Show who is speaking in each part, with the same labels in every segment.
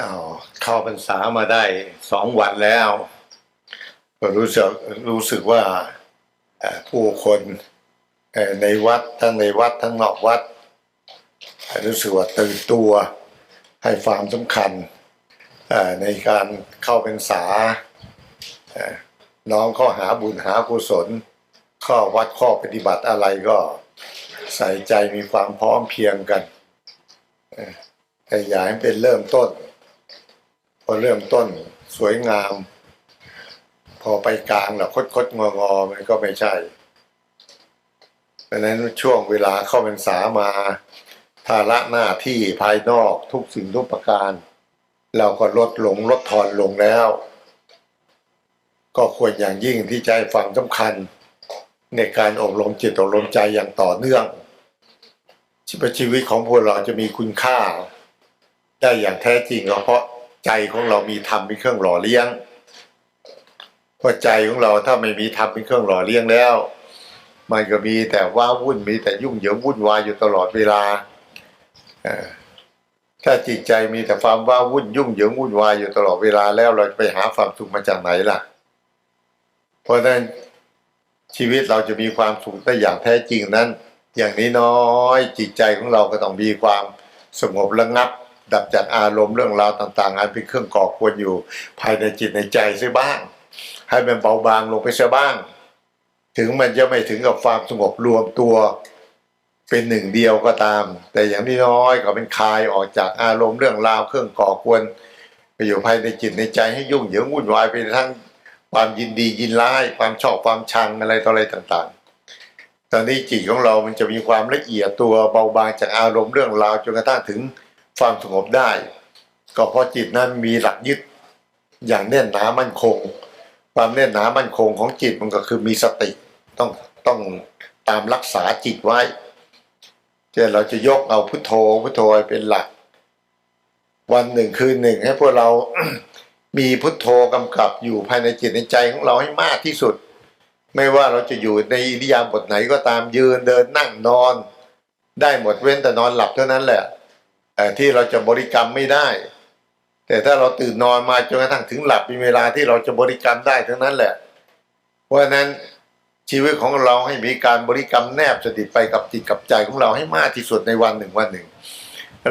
Speaker 1: อ้าเข้าพรรษามาได้สองวันแล้วรู้สึกรู้สึกว่าผู้คนในวัดทั้งในวัดทั้งนอกวัด รู้สึกว่าตื่นตัวให้ความสำคัญในการเข้าพรรษาน้องข้าหาบุญหากุศล ข้อวัดข้อปฏิบัติอะไรก็ใส่ใจมีความพร้อมเพียงกันเแต่อย่าให้เป็นเริ่มต้น พอเริ่มต้นสวยงาม พอไปกลางแล้วคดคดงองอๆมันก็ไม่ใช่ดังนั้นช่วงเวลาเข้าพรรษามาภาระหน้าที่ภายนอกทุกสิ่งทุกประการ เราก็ลดลงลดทอนลงแล้ว ก็ควรอย่างยิ่งที่ให้ความสำคัญ ในการอบรมจิตอบรมใจอย่างต่อเนื่องชีวิตชีวิตของพวกเราจะมีคุณค่า ได้อย่างแท้จริงก็เพราะใจของเรามีธรรมเป็นเครื่องหล่อเลี้ยงเพราะใจของเราถ้าไม่มีธรรมเป็นเครื่องหล่อเลี้ยงแล้ว มันก็มีแต่ว้าวุ่นมีแต่ยุ่งเหยิงวุ่นวายอยู่ตลอดเวลาถ้าจิตใจมีแต่ความว้าวุ่นยุ่งเหยิงวุ่นวายอยู่ตลอดเวลาแล้วเราจะไปหาความสุขมาจากไหนล่ะ เพราะฉะนั้นชีวิตเราจะมีความสุขได้อย่างแท้จริงนั้น อย่างนี้น้อยจิตใจของเราก็ต้องมีความสงบระงับ ดับจากอารมณ์เรื่องราวต่างๆอันเป็นเครื่องก่อควรอยู่ภายในจิตในใจเสียบ้าง ให้มันเบาบางลงไปเสียบ้าง ถึงมันจะไม่ถึงกับความสงบรวมตัวเป็นหนึ่งเดียวก็ตาม แต่อย่างน้น้อยก็เป็นคลายออกจากอารมณ์เรื่องราวเครื่องก่อควรไปอยู่ภายในจิตในใจให้ยุ่งเหยิงวุ่นวายไปทั้งความยินดียินร้าย ความชอบความชังอะไรต่ออะไรต่างๆ ตอนนี้จิตของเรามันจะมีความละเอียดตัวเบาบางจากอารมณ์เรื่องราวจนกระทั่งถึง ความสงบได้ ก็เพราะจิตนั้นมีหลักยึดอย่างแน่นหนามั่นคง ความแน่นหนามั่นคงของจิตมันก็คือมีสติต้องต้องตามรักษาจิตไว้เช่นเราจะยกเอาพุทโธพุทโธเป็นหลัก วันหนึ่งคืนหนึ่งให้พวกเรามีพุทโธกำกับอยู่ภายในจิตในใจของเราให้มากที่สุด ไม่ว่าเราจะอยู่ในอิริยาบถไหนก็ตามยืนเดินนั่งนอน ได้หมดเว้นแต่นอนหลับเท่านั้นแหละ ที่เราจะบริกรรมไม่ได้ แต่ถ้าเราตื่นนอนมาจนกระทั่งถึงหลับมีเวลาที่เราจะบริกรรมได้ทั้งนั้นแหละ เพราะฉะนั้นชีวิตของเราให้มีการบริกรรมแนบสติดไปกับจิตกับใจของเราให้มากที่สุดในวันหนึ่งวันหนึ่ง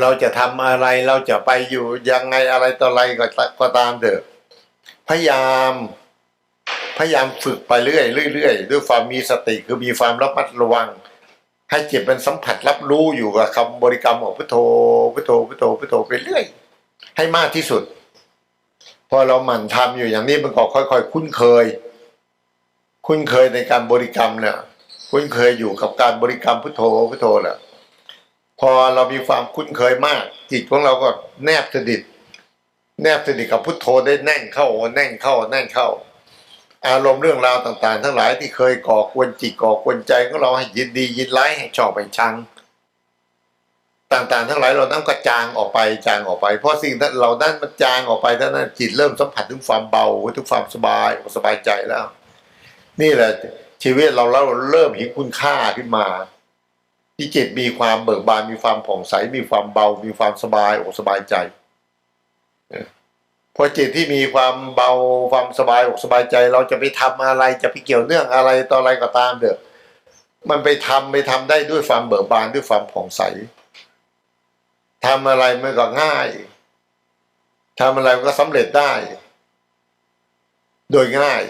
Speaker 1: เราจะทำอะไรเราจะไปอยู่ยังไงอะไรต่ออะไรก็ตก็ตามเถอะพยายามพยายามฝึกไปเรื่อยเรื่อยด้วยความมีสติคือมีความระมัดระวัง ให้จิตมันสัมผัสรับรู้อยู่กับคำบริกรรมของพุทโธพุทโธพุทโธพุทโธไปเรื่อย ให้มากที่สุด พอเราหมั่นทำอยู่อย่างนี้มันก็ค่อย ๆ คุ้นเคย คุ้นเคยในการบริกรรมเนี่ยคุ้นเคยอยู่กับการบริกรรมพุทโธพุทโธแหละพอเรามีความคุ้นเคยมาก จิตของเราก็แนบสนิทแนบสนิทกับพุทโธได้แน่นเข้าแน่นเข้าแน่นเข้า อารมณ์เรื่องราวต่างๆ ทั้งหลายที่เคยก่อกวนจิตก่อกวนใจของเราให้ยินดียินร้ายให้ชอบให้ชัง ต่างๆ ทั้งหลายเรานั้นก็จางออกไปจางออกไป เพราะสิ่งนั้นเรานั้นมันจางออกไปท่านั้นจิตเริ่มสัมผัสถึงความเบาถึงความสบายสบายใจแล้ว นี่แหละชีวิตเราเราเริ่มเห็นคุณค่าขึ้นมา ที่จิตมีความเบิกบานมีความผ่องใสมีความเบา มีความสบายอกสบายใจ พอจิตที่มีความเบาความสบายอกสบายใจ เราจะไปทำอะไรจะไปเกี่ยวเนื่องอะไรต่ออะไรก็ตามเถอมันไปทำไปทำได้ด้วยความเบิกบานด้วยความผ่องใสทำอะไรมันก็ง่ายทำอะไรมันก็สำเร็จได้ โดยง่าย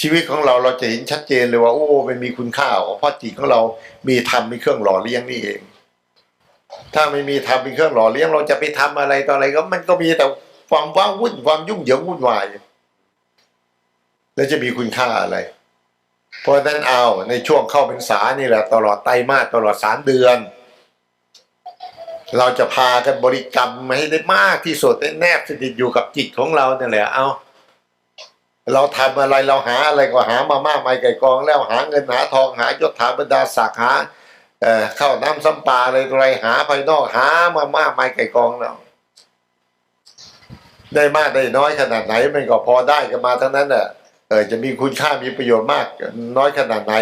Speaker 1: ชีวิตของเราเราจะเห็นชัดเจนเลยว่าโอ้มันมีคุณค่าเพราะจิตของเรามีธรรมมีเครื่องหล่อเลี้ยงนี่เอง ถ้าไม่มีธรรมมีเครื่องหล่อเลี้ยง เราจะไปทำอะไรต่ออะไรก็มันก็มีแต่ ความว้าวุ่นความยุ่งเหยิงวุ่นวาย แล้วจะมีคุณค่าอะไร เพราะนั้นเอาในช่วงเข้าพรรษานี่แหละ ตลอดไตรมาสตลอดสามเดือน เราจะพากันบริกรรมให้ได้มากที่สุดให้แนบสนิทอยู่กับจิตของเราเนี่ยแหละเอาเราทำอะไรเราหาอะไรก็หามามากมายไก่กอง แล้วหาเงินหาทองหายศถาบรรดาศักดิ์หาเอ่อข้าวน้ำซ้ำปลาอะไรออะไรหาภายนอกหามามากมายไก่กองแล้ว ได้มากได้น้อยขนาดไหน มันก็พอได้กันมาทั้งนั้นแหละเออจะมีคุณค่ามีประโยชน์มาก น้อยขนาดไหน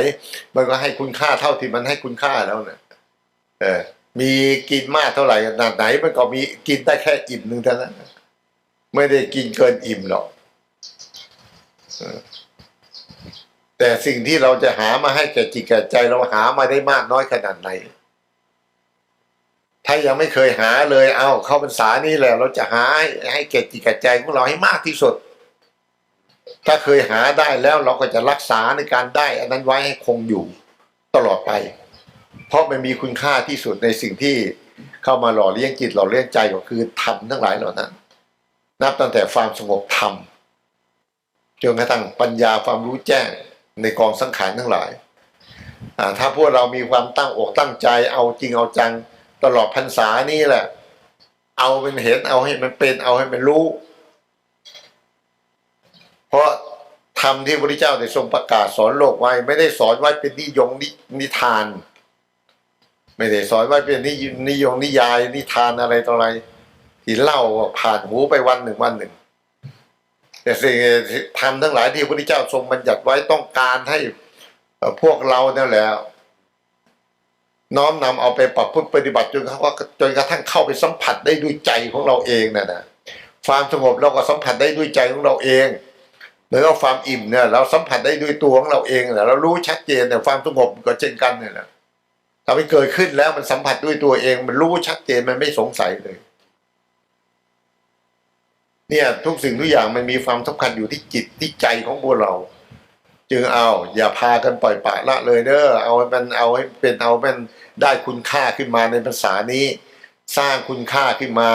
Speaker 1: มันก็ให้คุณค่าเท่าที่มันให้คุณค่าแล้วเนี่ยเออ มีกินมากเท่าไหร่ขนาดไหน มันก็มีกินได้แค่อิ่มหนึ่งเท่านั้นไม่ได้กินเกินอิ่มหรอกแต่สิ่งที่เราจะหามาให้แก่จิตแก่ใจเราหามาได้มากน้อยขนาดไหน ถ้ายังไม่เคยหาเลย เอาเข้าพรรษานี่แหละ เราจะหาให้ให้แก่จิตแก่ใจของเราให้มากที่สุด ถ้าเคยหาได้แล้วเราก็จะรักษาในการได้ อันนั้นไว้ให้คงอยู่ตลอดไป เพราะมันมีคุณค่าที่สุดในสิ่งที่เข้ามาหล่อเลี้ยงจิตหล่อเลี้ยงใจก็คือธรรมทั้งหลายเหล่านั้น นับตั้งแต่ความสงบธรรมจนกระทั่งปัญญาความรู้แจ้งในกองสังขารทั้งหลายถ้าพวกเรามีความตั้งอกตั้งใจเอาจริงเอาจัง ตลอดพรรษานี่แหละ เอาเป็นเห็นเอาให้มันเป็นเอาให้มันรู้ เพราะธรรมที่พระพุทธเจ้าได้ทรงประกาศสอนโลกไว้ ไม่ได้สอนไว้เป็นนิยงนินิทาน ไม่ได้สอนไว้เป็นนิยนิยงนิยายนิทานอะไรต่ออะไร ที่เล่าผ่านหูไปวันหนึ่งวันหนึ่ง แต่สิ่งทำทั้งหลายที่พระพุทธเจ้าทรงบัญญัติไว้ต้องการให้พวกเราเนั่นแหละ น้อมนำเอาไปปรับพฤติปฏิบัติจนเขาจนกระทั่งเข้าไปสัมผัสได้ด้วยใจของเราเองน่ะนะความสงบเราก็สัมผัสได้ด้วยใจของเราเองหมือนกับความอิ่มเนี่ยเราสัมผัสได้ด้วยตัวของเราเองเนี่ยเรารู้ชัดเจนแต่ความสงบก็เช่นกันเนี่ยนะถ้ามันเกิดขึ้นแล้วมันสัมผัสด้วยตัวเอง มันรู้ชัดเจนมันไม่สงสัยเลย เนี่ยทุกสิ่งทุกอย่างมันมีความสำคัญอยู่ที่จิตที่ใจของพวกเรา จึงเอา อย่าพากันปล่อยปละละเลยเด้อเอาให้มันเอาให้เป็นเอาให้มัน ได้คุณค่าขึ้นมาในภาษานี้ สร้างคุณค่าขึ้นมา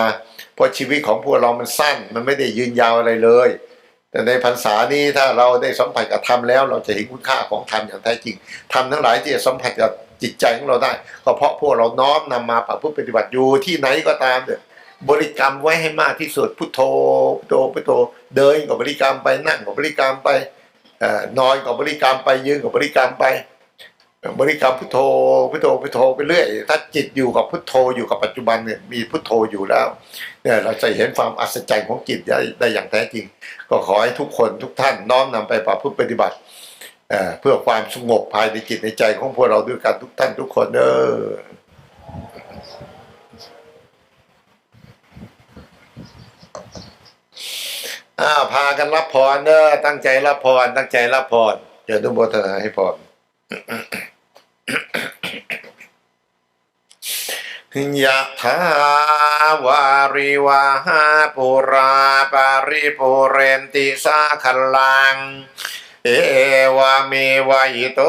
Speaker 1: เพราะชีวิตของพวกเรามันสั้น มันไม่ได้ยืนยาวอะไรเลย แต่ในพรรษานี้ถ้าเราได้สัมผัสกับธรรมแล้ว เราจะเห็นคุณค่าของธรรมอย่างแท้จริงธรรมทั้งหลายที่จะสัมผัสกับจิตใจของเราได้ก็เพราะพวกเราน้อมนำมาประพฤติปฏิบัติอยู่ที่ไหนก็ตามเถอะบริกรรมไว้ให้มากที่สุดพุทโธพุทโธพุทโธเดินกับบริกรรมไปนั่งกับบริกรรมไปนอนกับบริกรรมไปยืนกับบริกรรมไป บริกรรมพุทโธพุทโธพุทโธไปเรื่อย ถ้าจิตอยู่กับพุทโธอยู่กับปัจจุบันเนี่ยมีพุทโธอยู่แล้วเนี่ยเราจะเห็นความอัศจรรย์ของจิตได้ได้อย่างแท้จริง ก็ขอให้ทุกคนทุกท่านน้อมนำไปประพฤติปฏิบัติเเพื่อความสงบภายในจิตในใจของพวกเราด้วยกันทุกท่านทุกคนเด้ออ้าพากันรับพรเนอะตั้งใจรับพรตั้งใจรับพรเดี๋ยวทุกโมทนาให้พร ยะถาวาริวาหาปุราปาริปุเรนติสาขลัง เอวามีวายโต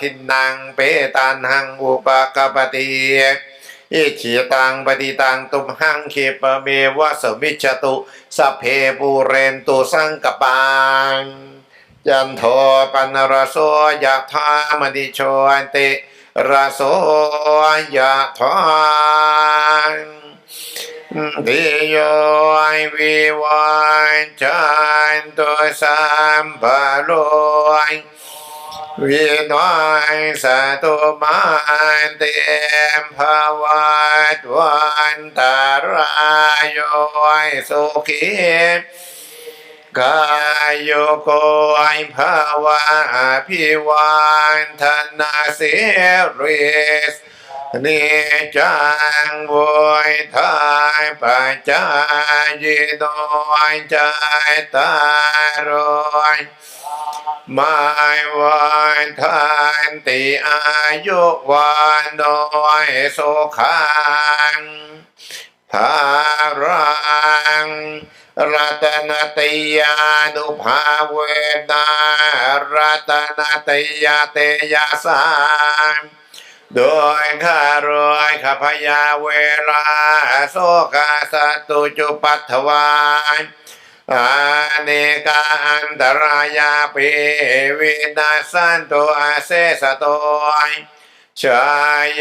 Speaker 1: ทินังเปตันหังอุปกปติอิชิตังปฏิตังตุมหังคิปเมวะสมิจตุสเพปูเรนตุสังกปังยันโทปันรโสยะธามณิโชติ รโสยะธาดิโยวิวันจันตุสัมปะโลยวินยสตุมันเตมภวัตวันตารายโยสุขี กายโยโกไอภาวะพิวันธนาเสริสนิจังวยทายปัจจายโนยใจตารอยมายวันทานติอายุวันน้อยสุขัง ภารังรัตนติยานุภาเวนารัตนติยาเตยาสามโดยข้ารวยขพยาเวลาโสกาสตุจุปัตถวานอาเนกาอันตรายาปิวินาสันตุอาเซสโตย ชา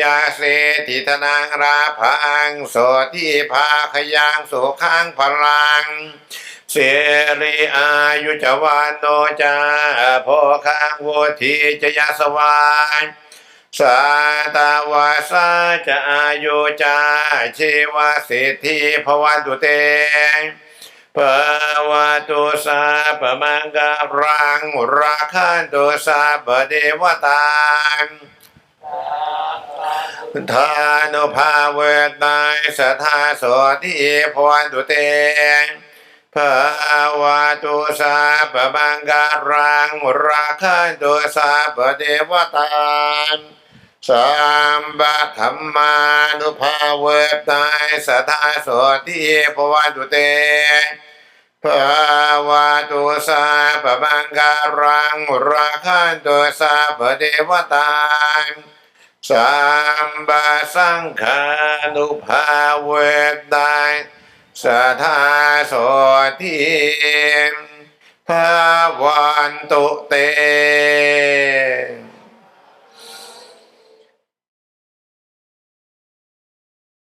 Speaker 1: ยาเสติธนังราพังโสทิภาขยังสุขังพลังเสรีอายุจวานโนจาโพคังวุธีจยสวานสาตาวาสาจะอายุจาชีวสิทธิภวันตุเตภาวะตุสาปมังการังราคันตุสาปเดวตา ทานุภาเวตายสทธาโสทิพวันตุเตภาวะตุสาปบังการังราคันตุสาปเทวตาสัมบัธรรมานุภาเวตายสทธาโสทิพวันตุเต ภาวะตุสาปบังการังราคันตุสาปเทวตาสัมบาสังฆานุภาเวตายสัทธาโสทิภาวันตุเต